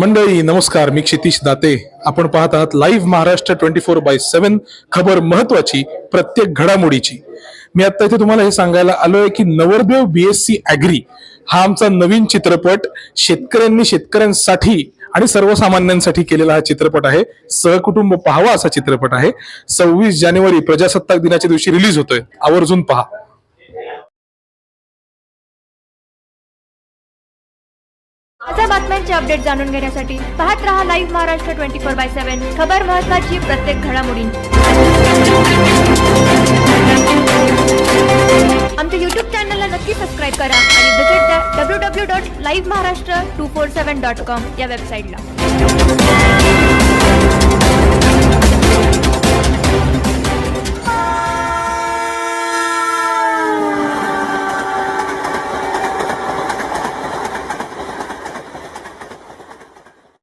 मंडळी नमस्कार. मी क्षितिश दाते. आपण पाहत आहात live Maharashtra twenty four by seven खबर महत्वाची प्रत्येक घडामोडीची. मी आता इथे तुम्हाला हे सांगायला आलोय की नवरदेव बीएससी अॅग्री हा आमचा नवीन चित्रपट शेतकऱ्यांनी शेतकऱ्यांसाठी आणि सर्वसामान्यांसाठी केलेला हा चित्रपट आहे. सहकुटुंब पाहावा असा चित्रपट आहे. सव्वीस जानेवारी प्रजासत्ताक दिनाच्या दिवशी रिलीज होतोय. आवर्जून पहा. ताज्या बातम्यांचे अपडेट जाणून घेण्यासाठी पाहत रहा live Maharashtra twenty four by seven खबर महत्वाची प्रत्येक घडामोडींची. आमच्या युट्यूब चॅनलला नक्की सबस्क्राईब करा आणि व्हिजिट द्या W W dot live Maharashtra two four seven dot com या वेबसाईटला